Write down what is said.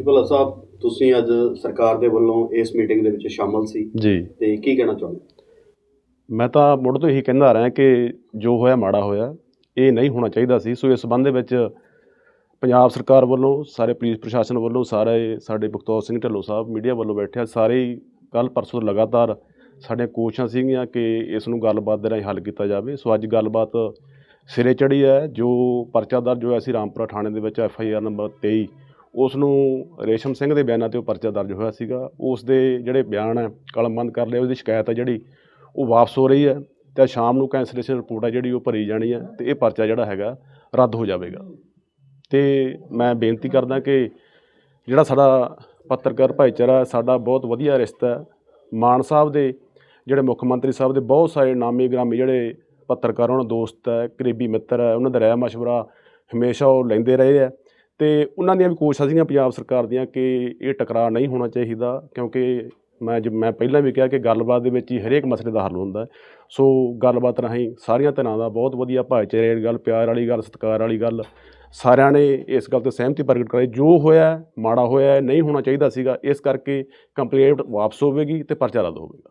ਹਾਂਜੀ ਭੱਲਾ ਸਾਹਿਬ ਤੁਸੀਂ ਅੱਜ ਸਰਕਾਰ ਦੇ ਵੱਲੋਂ ਇਸ ਮੀਟਿੰਗ ਦੇ ਵਿੱਚ ਸ਼ਾਮਲ ਸੀ। ਜੀ। ਤੇ ਕੀ ਕਹਿਣਾ ਚਾਹੁੰਦੇ? ਮੈਂ ਤਾਂ ਮੁੱਢ ਤੋਂ ਇਹੀ ਕਹਿੰਦਾ ਰਿਹਾ ਕਿ ਜੋ ਹੋਇਆ ਮਾੜਾ ਹੋਇਆ ਇਹ ਨਹੀਂ ਹੋਣਾ ਚਾਹੀਦਾ ਸੀ। ਸੋ ਇਸ ਸੰਬੰਧ ਦੇ ਵਿੱਚ ਪੰਜਾਬ ਸਰਕਾਰ ਵੱਲੋਂ ਸਾਰੇ ਪੁਲਿਸ ਪ੍ਰਸ਼ਾਸਨ ਵੱਲੋਂ ਸਾਰੇ ਸਾਡੇ ਬਖਤੌਰ ਸਿੰਘ ਢੱਲੋਂ ਸਾਹਿਬ ਮੀਡੀਆ ਵੱਲੋਂ ਬੈਠਿਆ ਸਾਰੇ ਕੱਲ ਪਰਸੋਂ ਲਗਾਤਾਰ ਸਾਡੀਆਂ ਕੋਸ਼ਿਸ਼ਾਂ ਸੀਗੀਆਂ ਕਿ ਇਸ ਨੂੰ ਗੱਲਬਾਤ ਦੇ ਰਾਹੀਂ ਹੱਲ ਕੀਤਾ ਜਾਵੇ। ਸੋ ਅੱਜ ਗੱਲਬਾਤ ਸਿਰੇ ਚੜੀ ਹੈ। ਜੋ ਪਰਚਾ ਦਰਜ ਹੋਇਆ ਸੀ ਰਾਮਪੁਰਾ ਥਾਣੇ ਦੇ ਵਿੱਚ ਐਫ ਆਈ ਆਰ ਨੰਬਰ 23 ਉਸ ਨੂੰ ਰੇਸ਼ਮ ਸਿੰਘ ਦੇ ਬਿਆਨਾਂ ਤੇ ਉਹ ਪਰਚਾ ਦਰਜ ਹੋਇਆ ਸੀਗਾ। ਉਸ ਦੇ ਜਿਹੜੇ ਬਿਆਨ ਹੈ, ਕਲਮਬੰਦ ਕਰ ਲਿਆ, ਉਹਦੀ ਸ਼ਿਕਾਇਤ ਹੈ ਜਿਹੜੀ, ਉਹ ਵਾਪਸ ਹੋ ਰਹੀ ਹੈ ਤੇ ਸ਼ਾਮ ਨੂੰ ਕੈਂਸਲੇਸ਼ਨ ਰਿਪੋਰਟ ਹੈ ਜਿਹੜੀ, ਉਹ ਭਰੀ ਜਾਣੀ ਹੈ ਤੇ ਇਹ ਪਰਚਾ ਜਿਹੜਾ ਹੈਗਾ, ਰੱਦ ਹੋ ਜਾਵੇਗਾ। ਤੇ ਮੈਂ ਬੇਨਤੀ ਕਰਦਾ ਕਿ ਜਿਹੜਾ ਸਾਡਾ ਪੱਤਰਕਾਰ ਭਾਈਚਾਰਾ ਸਾਡਾ ਬਹੁਤ ਵਧੀਆ ਰਿਸ਼ਤਾ ਹੈ। ਮਾਨ ਸਾਹਿਬ ਦੇ ਜਿਹੜੇ ਮੁੱਖ ਮੰਤਰੀ ਸਾਹਿਬ ਦੇ ਬਹੁਤ ਸਾਰੇ ਨਾਮੀ ਗ੍ਰਾਮੀ ਜਿਹੜੇ ਪੱਤਰਕਾਰ, ਉਹਨਾਂ ਦੋਸਤ ਹੈ, ਕਰੀਬੀ ਮਿੱਤਰ ਹੈ, ਉਹਨਾਂ ਦਾ ਰਾਏ ਮਸ਼ਵਰਾ ਹਮੇਸ਼ਾ ਉਹ ਲੈਂਦੇ ਰਹੇ ਹੈ। ਤੇ ਉਹਨਾਂ ਦੀਆਂ ਵੀ ਕੋਸ਼ਿਸ਼ਾਂ ਸੀਗੀਆਂ ਪੰਜਾਬ ਸਰਕਾਰ ਦੀਆਂ ਕਿ ਇਹ ਟਕਰਾਅ ਨਹੀਂ ਹੋਣਾ ਚਾਹੀਦਾ, ਕਿਉਂਕਿ ਮੈਂ ਜ, ਮੈਂ ਪਹਿਲਾਂ ਵੀ ਕਿਹਾ ਕਿ ਗੱਲਬਾਤ ਦੇ ਵਿੱਚ ਹੀ ਹਰੇਕ ਮਸਲੇ ਦਾ ਹੱਲ ਹੁੰਦਾ ਸੋ ਗੱਲਬਾਤ ਰਾਹੀਂ ਸਾਰੀਆਂ ਧਿਰਾਂ ਦਾ ਬਹੁਤ ਵਧੀਆ ਭਾਈਚਾਰੇ ਵਾਲੀ ਗੱਲ, ਪਿਆਰ ਵਾਲੀ ਗੱਲ, ਸਤਿਕਾਰ ਵਾਲੀ ਗੱਲ, ਸਾਰਿਆਂ ਨੇ ਇਸ ਗੱਲ ਤੇ ਸਹਿਮਤੀ ਪ੍ਰਗਟ ਕਰਾਈ। ਜੋ ਹੋਇਆ ਮਾੜਾ ਹੋਇਆ ਨਹੀਂ ਹੋਣਾ ਚਾਹੀਦਾ ਸੀਗਾ, ਇਸ ਕਰਕੇ ਕੰਪਲੇਂਟ ਵਾਪਸ ਹੋਵੇਗੀ ਤੇ ਪਰਚਾ ਰੱਦ ਹੋਵੇਗਾ।